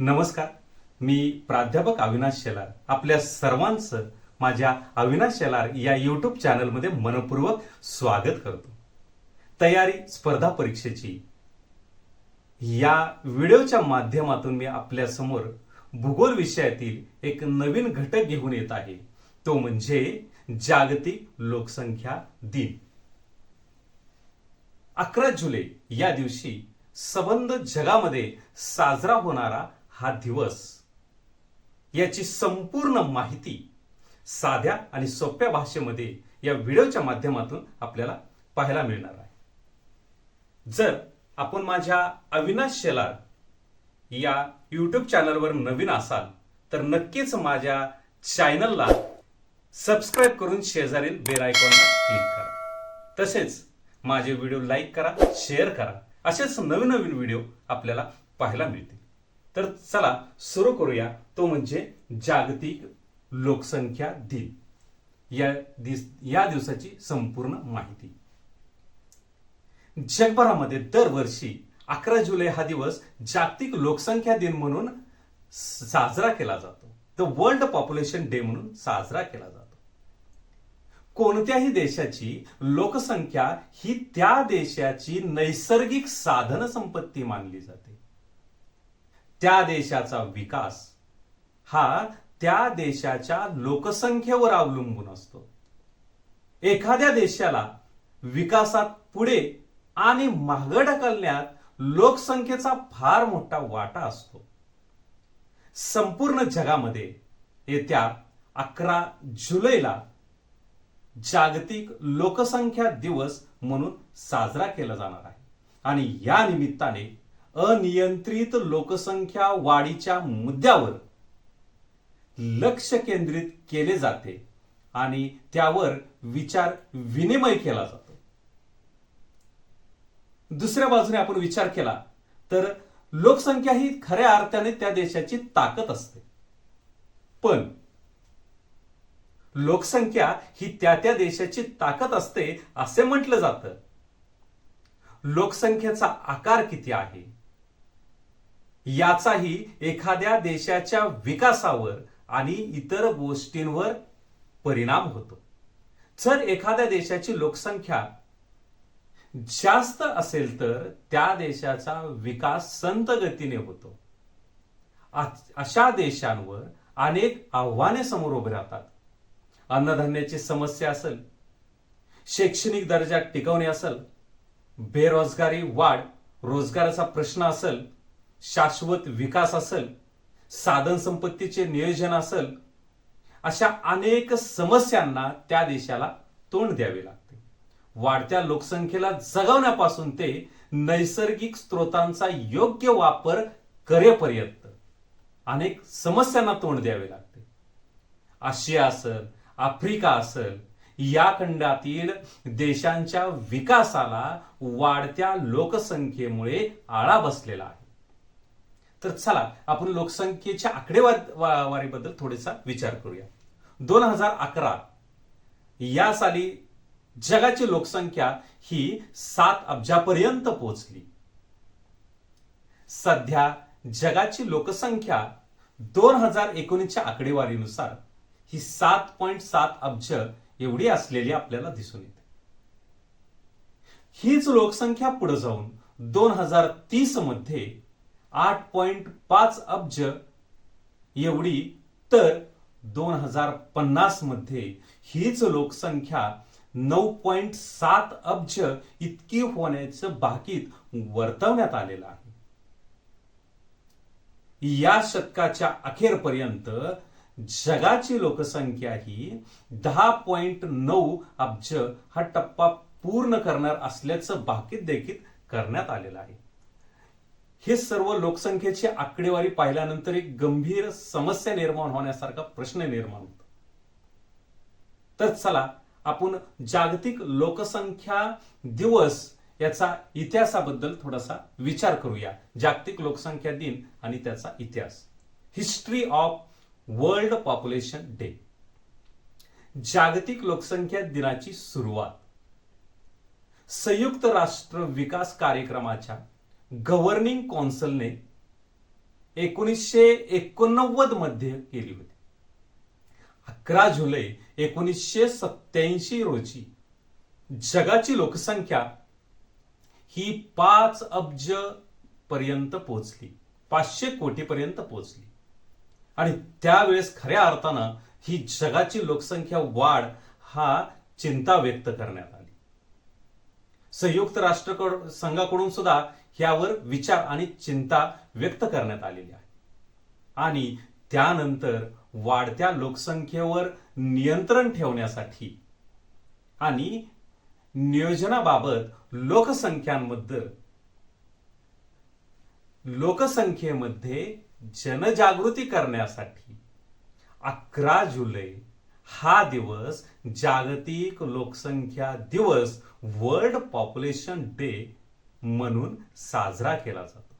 नमस्कार. मी प्राध्यापक अविनाश शेलार. आपल्या सर्वांचं माझ्या अविनाश शेलार या यूट्यूब चॅनलमध्ये मनपूर्वक स्वागत करतो. तयारी स्पर्धा परीक्षेची. या व्हिडिओच्या माध्यमातून मी आपल्यासमोर भूगोल विषयातील एक नवीन घटक घेऊन येत आहे. तो म्हणजे जागतिक लोकसंख्या दिन. अकरा जुलै या दिवशी सबंध जगामध्ये साजरा होणारा हा दिवस. याची संपूर्ण माहिती साध्या आणि सोप्या भाषेमध्ये या व्हिडिओच्या माध्यमातून आपल्याला पाहायला मिळणार आहे. जर आपण माझ्या अविनाश शेलार या यूट्यूब चॅनलवर नवीन असाल तर नक्कीच माझ्या चॅनलला सबस्क्राईब करून शेजारील बेल आयकॉनला क्लिक करा. तसेच माझे व्हिडिओ लाईक करा शेअर करा. असेच नवीन नवीन व्हिडिओ आपल्याला पाहायला मिळतील. तर चला सुरू करूया. तो म्हणजे जागतिक लोकसंख्या दिन. या दिस या दिवसाची संपूर्ण माहिती. जगभरामध्ये दरवर्षी अकरा जुलै हा दिवस जागतिक लोकसंख्या दिन म्हणून साजरा केला जातो. द वर्ल्ड पॉप्युलेशन डे म्हणून साजरा केला जातो. कोणत्याही देशाची लोकसंख्या ही त्या देशाची नैसर्गिक साधन संपत्ती मानली जाते. त्या देशाचा विकास हा त्या देशाच्या लोकसंख्येवर अवलंबून असतो. एखाद्या देशाला विकासात पुढे आणि मागं ढकलण्यात लोकसंख्येचा फार मोठा वाटा असतो. संपूर्ण जगामध्ये येत्या अकरा जुलैला जागतिक लोकसंख्या दिवस म्हणून साजरा केला जाणार आहे. आणि या निमित्ताने अनियंत्रित लोकसंख्या वाढीच्या मुद्द्यावर लक्ष केंद्रित केले जाते आणि त्यावर विचार विनिमय केला जातो. दुसऱ्या बाजूने आपण विचार केला तर लोकसंख्या ही खऱ्या अर्थाने त्या देशाची ताकद असते. पण लोकसंख्या ही त्या त्या देशाची ताकद असते असे म्हटलं जातं. लोकसंख्येचा आकार किती आहे? याचाही एखाद्या देशाच्या विकासावर आणि इतर गोष्टींवर परिणाम होतो. जर एखाद्या देशाची लोकसंख्या जास्त असेल तर त्या देशाचा विकास संत गतीने होतो. अशा देशांवर अनेक आव्हाने समोर उभे राहतात. अन्नधान्याची समस्या असेल शैक्षणिक दर्जा टिकवणे असेल बेरोजगारी वाढ रोजगाराचा प्रश्न असेल शाश्वत विकास असेल साधन संपत्तीचे नियोजन असेल अशा अनेक समस्यांना त्या देशाला तोंड द्यावे लागते. वाढत्या लोकसंख्येला जगवण्यापासून ते नैसर्गिक स्रोतांचा योग्य वापर करेपर्यंत अनेक समस्यांना तोंड द्यावे लागते. आशिया असेल आफ्रिका असेल या खंडातील देशांच्या विकासाला वाढत्या लोकसंख्येमुळे आळा बसलेला आहे. तर चला आपण लोकसंख्येच्या आकडेवारीबद्दल थोडेसा विचार करूया. दोन हजार अकरा या साली जगाची लोकसंख्या ही सात अब्जापर्यंत पोहोचली. सध्या जगाची लोकसंख्या दोन हजार एकोणीसच्या आकडेवारीनुसार ही सात पॉइंट सात अब्ज एवढी असलेली आपल्याला दिसून येते. हीच लोकसंख्या पुढे जाऊन दोन हजार तीसमध्ये आठ पॉइंट पाच अब्ज एवढी तर दोन हजार पन्नासमध्ये हीच लोकसंख्या नऊ पॉइंट सात अब्ज इतकी होण्याचं बाकीत वर्तवण्यात आलेलं आहे. या शतकाच्या अखेरपर्यंत जगाची लोकसंख्या ही दहा पॉइंट नऊ अब्ज हा टप्पा पूर्ण करणार असल्याचं बाकीत देखील करण्यात आलेलं आहे. हे सर्व लोकसंख्येची आकडेवारी पाहिल्यानंतर एक गंभीर समस्या निर्माण होण्यासारखा प्रश्न निर्माण होतो. तर चला आपण जागतिक लोकसंख्या दिवस याचा इतिहासाबद्दल थोडासा विचार करूया. जागतिक लोकसंख्या दिन आणि त्याचा इतिहास. History of world population day जागतिक लोकसंख्या दिनाची सुरुवात. संयुक्त राष्ट्र विकास कार्यक्रमाच्या गव्हर्निंग कौन्सिलने एकोणीसशे एकोणनव्वदमध्ये केली होती. अकरा जुलै एकोणीसशे सत्याऐंशी रोजी जगाची लोकसंख्या ही पाच अब्ज पर्यंत पोहोचली. पाचशे कोटीपर्यंत पोहोचली. आणि त्यावेळेस खऱ्या अर्थानं ही जगाची लोकसंख्या वाढ हा चिंता व्यक्त करण्यात आली. संयुक्त राष्ट्र संघाकडून सुद्धा यावर विचार आणि चिंता व्यक्त करण्यात आलेली आहे. आणि त्यानंतर वाढत्या लोकसंख्येवर नियंत्रण ठेवण्यासाठी आणि नियोजनाबाबत लोकसंख्यांबद्दल लोकसंख्येमध्ये जनजागृती करण्यासाठी अकरा जुलै हा दिवस जागतिक लोकसंख्या दिवस वर्ल्ड पॉप्युलेशन डे म्हणून साजरा केला जातो.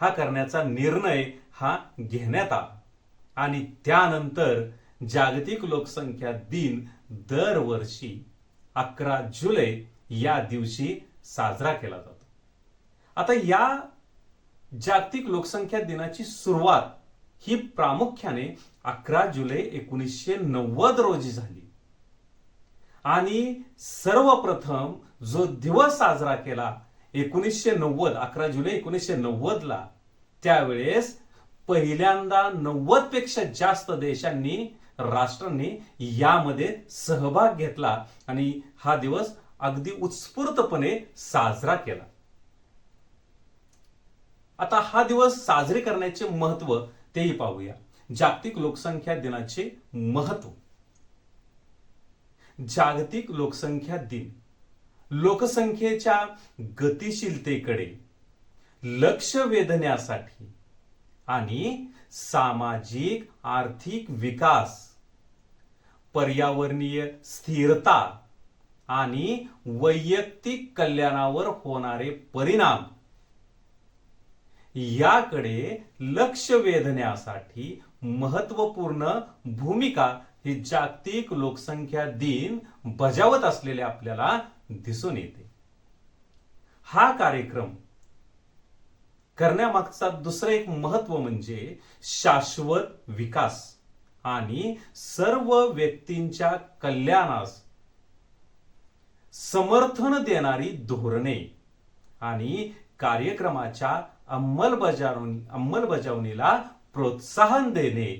हा करण्याचा निर्णय हा घेण्यात आला. आणि त्यानंतर जागतिक लोकसंख्या दिन दरवर्षी अकरा जुलै या दिवशी साजरा केला जातो. आता या जागतिक लोकसंख्या दिनाची सुरुवात ही प्रामुख्याने अकरा जुलै एकोणीसशे नव्वद रोजी झाली. आणि सर्वप्रथम जो दिवस साजरा केला एकोणीसशे नव्वद अकरा जुलै एकोणीसशे नव्वदला त्यावेळेस पहिल्यांदा नव्वदपेक्षा जास्त देशांनी राष्ट्रांनी यामध्ये सहभाग घेतला आणि हा दिवस अगदी उत्स्फूर्तपणे साजरा केला. आता हा दिवस साजरे करण्याचे महत्त्व तेही पाहूया. जागतिक लोकसंख्या दिनाचे महत्त्व जागतिक लोकसंख्या दिन. लोकसंख्येच्या गतिशीलतेकडे लक्ष वेधण्यासाठी आणि सामाजिक आर्थिक विकास पर्यावरणीय स्थिरता आणि वैयक्तिक कल्याणावर होणारे परिणाम याकडे लक्ष वेधण्यासाठी महत्त्वपूर्ण भूमिका ही जागतिक लोकसंख्या दिन बजावत असलेले आपल्याला दिसून येते. हा कार्यक्रम करण्यामागचा दुसरं एक महत्त्व म्हणजे शाश्वत विकास आणि सर्व व्यक्तींच्या कल्याणास समर्थन देणारी धोरणे आणि कार्यक्रमाच्या अंमलबजावणी अंमलबजावणीला प्रोत्साहन देणे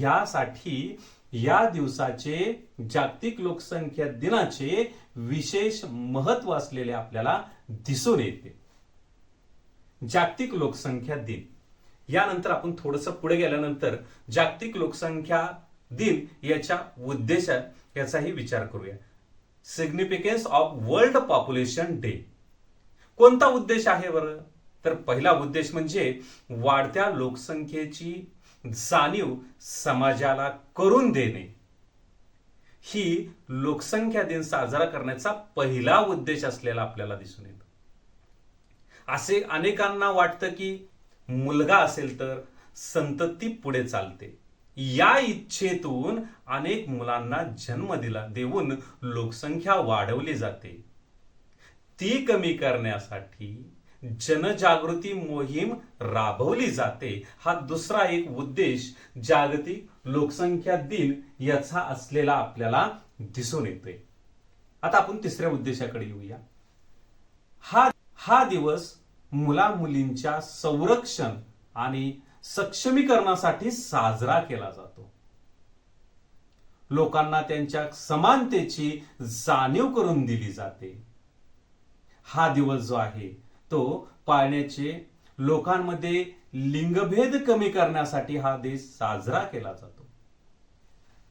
यासाठी या दिवसाचे जागतिक लोकसंख्या दिनाचे विशेष महत्त्व असलेले आपल्याला दिसून येते. जागतिक लोकसंख्या दिन. यानंतर आपण थोडस पुढे गेल्यानंतर जागतिक लोकसंख्या दिन याच्या उद्देशात याचाही विचार करूया. Significance of world population day कोणता उद्देश आहे बरं? तर पहिला उद्देश म्हणजे वाढत्या लोकसंख्येची जाणीव समाजाला करून देणे. ही लोकसंख्या दिन साजरा करण्याचा पहिला उद्देश असलेला आपल्याला दिसून येतो. असे अनेकांना वाटतं की मुलगा असेल तर संतती पुढे चालते. या इच्छेतून अनेक मुलांना जन्म दिला देऊन लोकसंख्या वाढवली जाते. ती कमी करण्यासाठी जनजागृती मोहीम राबवली जाते. हा दुसरा एक उद्देश जागतिक लोकसंख्या दिन याचा असलेला आपल्याला दिसून येतोय आता आपण तिसऱ्या उद्देशाकडे येऊया. हा हा दिवस मुला मुलींच्या संरक्षण आणि सक्षमीकरणासाठी साजरा केला जातो. लोकांना त्यांच्या समानतेची जाणीव करून दिली जाते. हा दिवस जो आहे तो पाळण्याचे लोकांमध्ये लिंगभेद कमी करण्यासाठी हा देश साजरा केला जातो.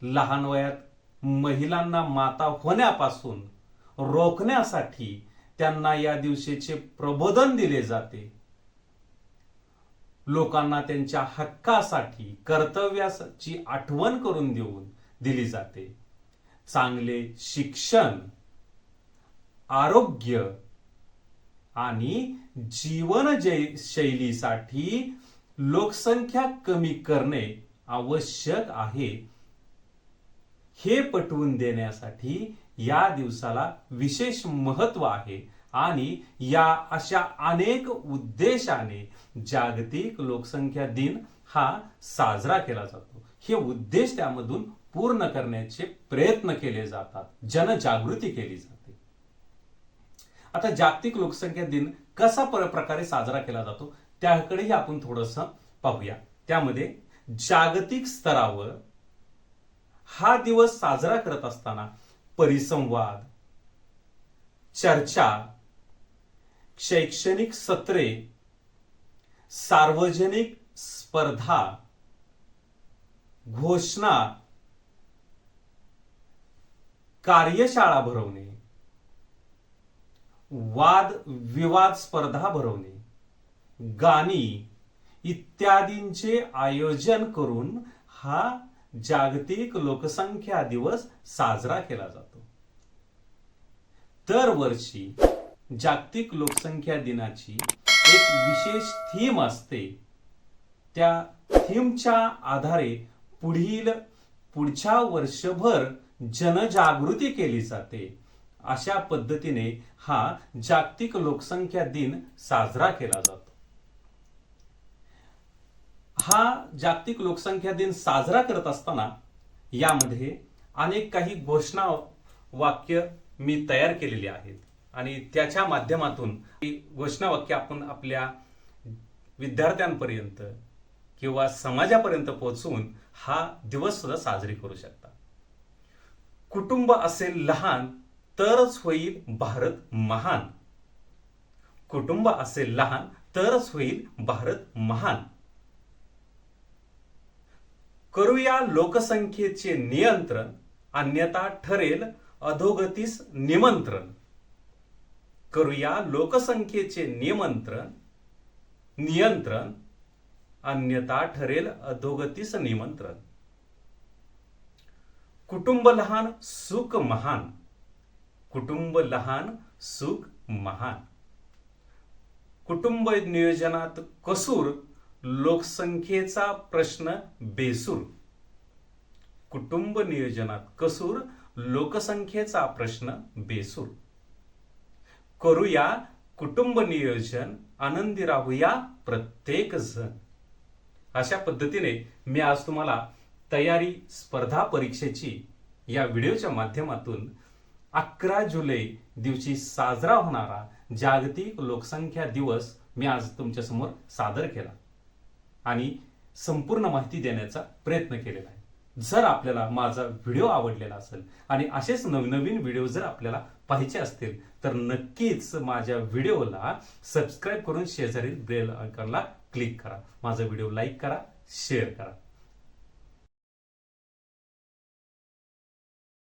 लहान वयात महिलांना माता होण्यापासून रोखण्यासाठी त्यांना या दिवशीचे प्रबोधन दिले जाते. लोकांना त्यांच्या हक्कासाठी कर्तव्याची आठवण करून देऊन दिली जाते. चांगले शिक्षण आरोग्य आणि जीवन शैलीसाठी लोकसंख्या कमी करणे आवश्यक आहे. हे पटवून देण्यासाठी या दिवसाला विशेष महत्त्व आहे आणि या अशा अनेक उद्देशाने जागतिक लोकसंख्या दिन हा साजरा केला जातो. हे उद्देश त्यामधून पूर्ण करण्याचे प्रयत्न केले जातात. जनजागृती केली जाते. आता जागतिक लोकसंख्या दिन कसा प्रकारे साजरा केला जातो त्याकडेही आपण थोडस पाहूया. त्यामध्ये जागतिक स्तरावर हा दिवस साजरा करत असताना परिसंवाद चर्चा शैक्षणिक सत्रे सार्वजनिक स्पर्धा घोषणा कार्यशाळा भरवणे वाद विवाद स्पर्धा भरवणे गाणी इत्यादींचे आयोजन करून हा जागतिक लोकसंख्या दिवस साजरा केला जातो. दरवर्षी जागतिक लोकसंख्या दिनाची एक विशेष थीम असते. त्या थीमच्या आधारे पुढील पुढच्या वर्षभर जनजागृती केली जाते. अशा पद्धतीने हा जागतिक लोकसंख्या दिन साजरा केला जातो. हा जागतिक लोकसंख्या दिन साजरा करत असताना यामध्ये अनेक काही घोषणा वाक्य मी तयार केलेली आहेत. आणि त्याच्या माध्यमातून घोषणा वाक्य आपण आपल्या विद्यार्थ्यांपर्यंत किंवा समाजापर्यंत पोहोचवून हा दिवस सुद्धा साजरी करू शकता. कुटुंब असेल लहान तरच होईल भारत महान. कुटुंब असेल लहान तरच होईल भारत महान. करूया लोकसंख्येचे नियंत्रण अन्यथा ठरेल अधोगतीस निमंत्रण. करूया लोकसंख्येचे निमंत्रण नियंत्रण अन्यथा ठरेल अधोगतीस निमंत्रण. कुटुंब लहान सुख महान. कुटुंब लहान सुख महान. कुटुंब नियोजनात कसूर लोकसंख्येचा प्रश्न बेसूर. कुटुंब नियोजनात कसूर लोकसंख्येचा प्रश्न बेसूर. करूया कुटुंब नियोजन आनंदी राहूया प्रत्येक जण. अशा पद्धतीने मी आज तुम्हाला तयारी स्पर्धा परीक्षेची या व्हिडिओच्या माध्यमातून अकरा जुलै दिवशी साजरा होणारा जागतिक लोकसंख्या दिवस मी आज तुमच्यासमोर सादर केला. आणि संपूर्ण माहिती देण्याचा प्रयत्न केलेला आहे. जर आपल्याला माझा व्हिडिओ आवडलेला असेल आणि असेच नवनवीन व्हिडिओ जर आपल्याला पाहिजे असतील तर नक्कीच माझ्या व्हिडिओला सबस्क्राईब करून शेजारील बेल आयकॉनला क्लिक करा. माझा व्हिडिओ लाईक करा शेअर करा.